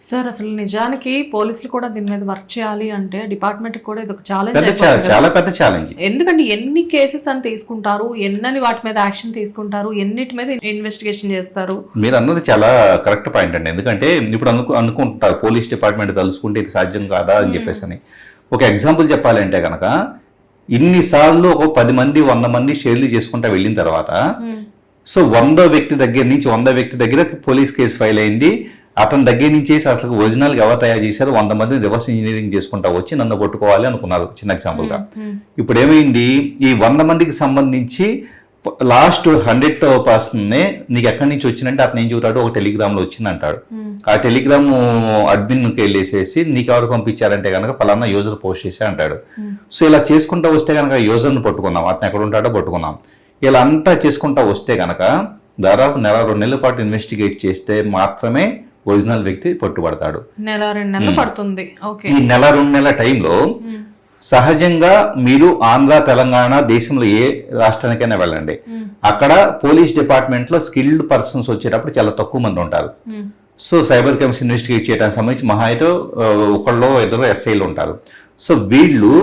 Sir అసలు నిజానికి పోలీసులు కూడా దీని మీద వర్క్ చేయాలి అంటే డిపార్ట్మెంట్ కూడా ఇది ఒక ఛాలెంజ్ చాలా పెద్ద ఛాలెంజ్ ఎందుకంటే ఎన్ని కేసెస్ అని తీసుకుంటారు ఎన్నని వాటి మీద యాక్షన్ తీసుకుంటారు ఎన్నిటి మీద ఇన్వెస్టిగేషన్ చేస్తారు? మీరు అన్నది చాలా కరెక్ట్ పాయింట్ అండి. ఎందుకంటే ఇప్పుడు అనుకు అనుకుంటారు పోలీస్ డిపార్ట్మెంట్ తలుసుకుంటే ఇది సాధ్యం కాదా అని చెప్పేసి అని. ఒక ఎగ్జాంపుల్ చెప్పాలంటే కనుక ఇన్నిసార్లు ఒక పది మంది వంద మంది షేర్లు చేసుకుంటా వెళ్ళిన తర్వాత సో వందో వ్యక్తి దగ్గర నుంచి వంద వ్యక్తి దగ్గర పోలీస్ కేసు ఫైల్ అయింది అతని దగ్గర నుంచి అసలు ఒరిజినల్ ఎవరు తయారు చేశారు వంద మంది రివర్స్ ఇంజనీరింగ్ చేసుకుంటా వచ్చి నన్ను పట్టుకోవాలి అనుకున్నారు చిన్న ఎగ్జాంపుల్గా. ఇప్పుడు ఏమైంది? ఈ వంద మందికి సంబంధించి లాస్ట్ హండ్రెడ్ పర్సన్నే నీకు ఎక్కడి నుంచి వచ్చిందంటే అతను ఏం చూడాడు ఒక టెలిగ్రామ్లో వచ్చింది అంటాడు ఆ టెలిగ్రామ్ అడ్మిన్కి వెళ్ళేసేసి నీకు ఎవరు పంపించారంటే కనుక ఫలానా యూజర్ పోస్ట్ చేసే అంటాడు. సో ఇలా చేసుకుంటా వస్తే కనుక యూజర్ని పట్టుకున్నాం అతను ఎక్కడ ఉంటాడో పట్టుకున్నాం. ఇలా అంతా చేసుకుంటా వస్తే కనుక దాదాపు నెల రెండు నెలల పాటు ఇన్వెస్టిగేట్ చేస్తే మాత్రమే ఒరిజినల్ వ్యక్తి పట్టుబడతాడు. నెల రెండు నెలలు పడుతుంది. ఈ నెల రెండు నెలల టైంలో సహజంగా మీరు ఆంధ్ర తెలంగాణ దేశంలో ఏ రాష్ట్రానికైనా వెళ్ళండి. అక్కడ పోలీస్ డిపార్ట్మెంట్లో స్కిల్డ్ పర్సన్స్ వచ్చేటప్పుడు చాలా తక్కువ మంది ఉంటారు. సో సైబర్ క్రైమ్స్ ఇన్వెస్టిగేట్ చేయడానికి సంబంధించి మహా అయితే ఒకళ్ళో ఇద్దరు ఎస్ఐలు ఉంటారు. సో వీళ్ళు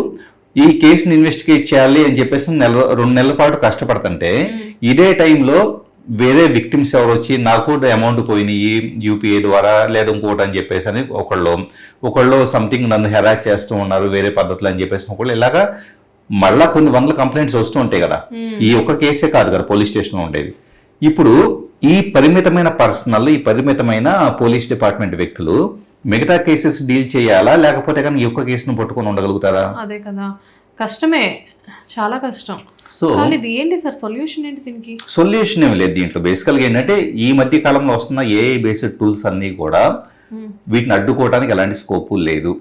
ఈ కేసుని ఇన్వెస్టిగేట్ చేయాలి అని చెప్పేసి నెల రెండు నెలల పాటు కష్టపడుతుంటే ఇదే టైంలో వేరే విక్టిమ్స్ ఎవరు వచ్చి నాకు అమౌంట్ పోయినాయి యూపీఐ ద్వారా లేదా ఇంకోటి అని చెప్పేసి అని ఒకళ్ళు. ఒకళ్ళు సంథింగ్ నన్ను హెరాక్ చేస్తూ ఉన్నారు వేరే పద్ధతులు అని చెప్పేసి ఒకళ్ళు. ఇలాగా మళ్ళా కొన్ని వందల కంప్లైంట్స్ వస్తూ ఉంటాయి కదా. ఈ ఒక్క కేసే కాదు కదా పోలీస్ స్టేషన్లో ఉండేది. ఇప్పుడు ఈ పరిమితమైన పర్సనల్ ఈ పరిమితమైన పోలీస్ డిపార్ట్మెంట్ వ్యక్తులు మిగతా కేసెస్ డీల్ చేయాలా? లేకపోతే కానీ ఈ ఒక్క కేసును పట్టుకొని ఉండగలుగుతారా? అదే కదా. కష్టమే. చాలా కష్టం. సో ఇది ఏంటి సార్? సొల్యూషన్ ఏంటి దీనికి? సొల్యూషన్ ఏమి లేదు దీంట్లో. బేసికల్గా ఏంటంటే ఈ మధ్య కాలంలో వస్తున్న ఏఐ బేస్డ్ టూల్స్ అన్నీ కూడా వీటిని అడ్డుకోవడానికి ఎలాంటి స్కోపు లేదు.